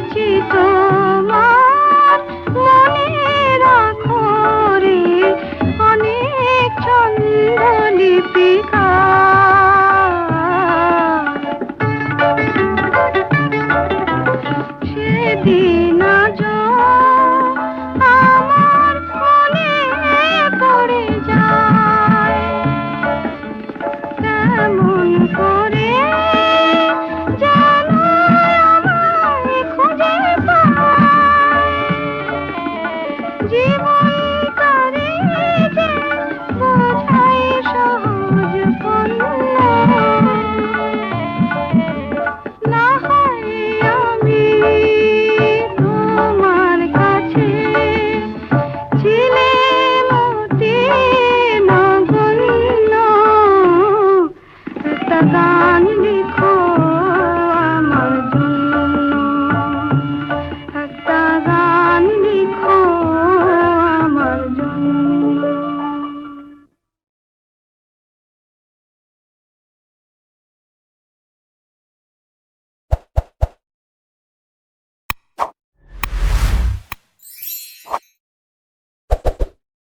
এসেছি তোমার মনে রাখো রে। অনেক ছন্দ লিপিকা